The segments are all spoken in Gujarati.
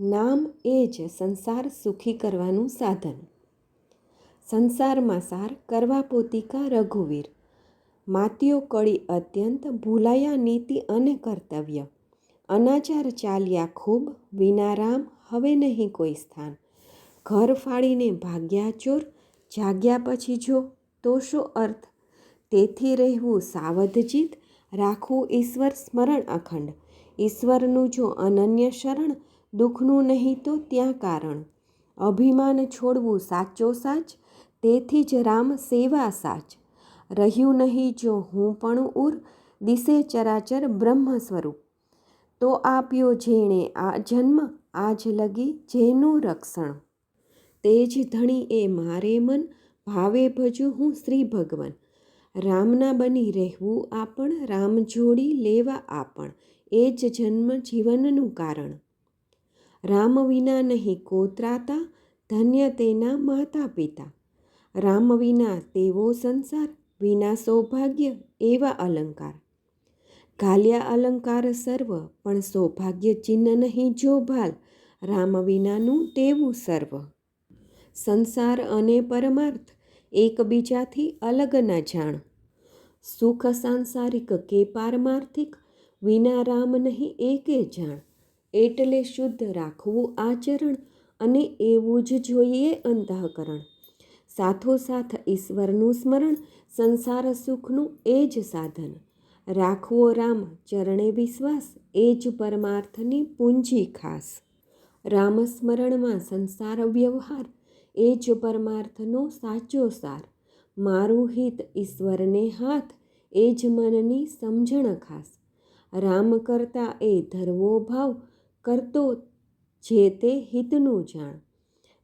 નામ એ જ સંસાર સુખી કરવાનું સાધન. સંસારમાં સાર કરવા પોતિકા રઘુવીર. માતીઓ કળી અત્યંત ભૂલાયા નીતિ અને કર્તવ્ય. અનાચાર ચાલ્યા ખૂબ, વિનારામ હવે નહીં કોઈ સ્થાન. ઘર ફાડીને ભાગ્યા ચોર, જાગ્યા પછી જો તો શું અર્થ? તેથી રહેવું સાવધજીત રાખવું ઈશ્વર સ્મરણ અખંડ. ઈશ્વરનું જો અનન્ય શરણ દુઃખનું નહીં તો ત્યાં કારણ. અભિમાન છોડવું સાચો સાચ, તેથી જ રામ સેવા સાચ. રહ્યું નહીં જો હું પણ ઉર, દિશે ચરાચર બ્રહ્મ સ્વરૂપ. તો આપ્યો જેણે આ જન્મ, આજ લગી જેનું રક્ષણ. તે જ ધણી એ મારે મન, ભાવે ભજું હું શ્રી ભગવાન. રામના બની રહેવું આપણ, રામ જોડી લેવા આપણ. એ જ જન્મ જીવનનું કારણ. રામ વિના નહીં કોતરાતા, ધન્ય તેના માતા પિતા. રામ વિના તેવો સંસાર, વિના સૌભાગ્ય એવા અલંકાર. ઘાલ્યા અલંકાર સર્વ, પણ સૌભાગ્ય ચિહ્ન નહીં જો ભાલ, રામ વિનાનું તેવું સર્વ. સંસાર અને પરમાર્થ એકબીજાથી અલગ ન જાણ. સુખ સાંસારિક કે પારમાર્થિક, વિના રામ નહીં એકે જાણ. એટલે શુદ્ધ રાખવું આચરણ અને એવું જ જોઈએ અંતઃકરણ. સાથોસાથ ઈશ્વરનું સ્મરણ સંસાર સુખનું એ જ સાધન. રાખવો રામ ચરણે વિશ્વાસ, એ જ પરમાર્થની પૂંજી ખાસ. રામ સ્મરણમાં સંસાર વ્યવહાર, એ જ પરમાર્થનો સાચો સાર. મારું હિત ઈશ્વરને હાથ, એ જ મનની સમજણ ખાસ. રામ કરતા એ ધરવો ભાવ કરતો જે તે હિતનું જાણ.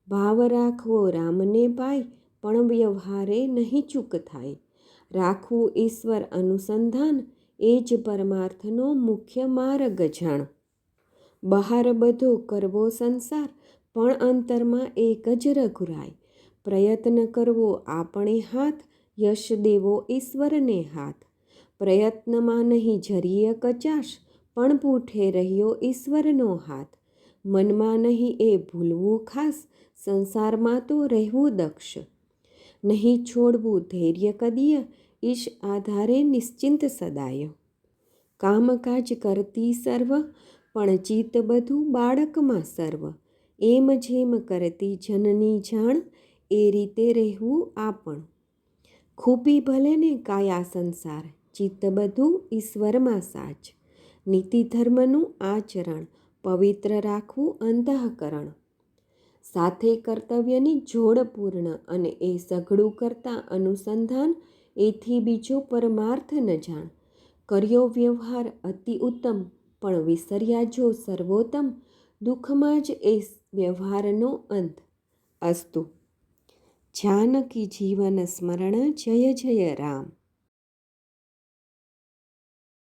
ભાવ રાખવો રામને પાય પણ વ્યવહારે નહીં ચૂક થાય. રાખવું ઈશ્વર અનુસંધાન, એ જ પરમાર્થનો મુખ્ય માર્ગ જાણ. બહાર બધો કરવો સંસાર, પણ અંતરમાં એક જ રઘુરાય. પ્રયત્ન કરવો આપણે હાથ, યશ દેવો ઈશ્વરને હાથ. પ્રયત્નમાં નહીં જરીય કચાશ પણ પૂઠે રહ્યો ઈશ્વરનો હાથ. મનમાં નહીં એ ભૂલવું ખાસ, સંસારમાં તો રહેવું દક્ષ. નહીં છોડવું ધૈર્ય કદીય, ઈશ આધારે નિશ્ચિંત સદાય. કામકાજ કરતી સર્વ, પણ ચિત્ત બધું બાળકમાં સર્વ. એમ જેમ કરતી જનની જાણ, એ રીતે રહેવું આપણ. ખૂપી ભલે ને કાયા સંસાર, ચિત્ત બધું ઈશ્વરમાં સાચ. નીતિ ધર્મનું આચરણ, પવિત્ર રાખવું, અંતઃકરણ. સાથે કર્તવ્યની જોડ પૂર્ણ અને એ સઘળું કરતાં અનુસંધાન, એથી બીજો પરમાર્થ ન જાણ. કર્યો વ્યવહાર અતિ ઉત્તમ, પણ વિસર્યા જો સર્વોત્તમ, દુઃખમાં જ એ વ્યવહારનો અંત. અસ્તુ. જાનકી જીવન સ્મરણ જય જય રામ.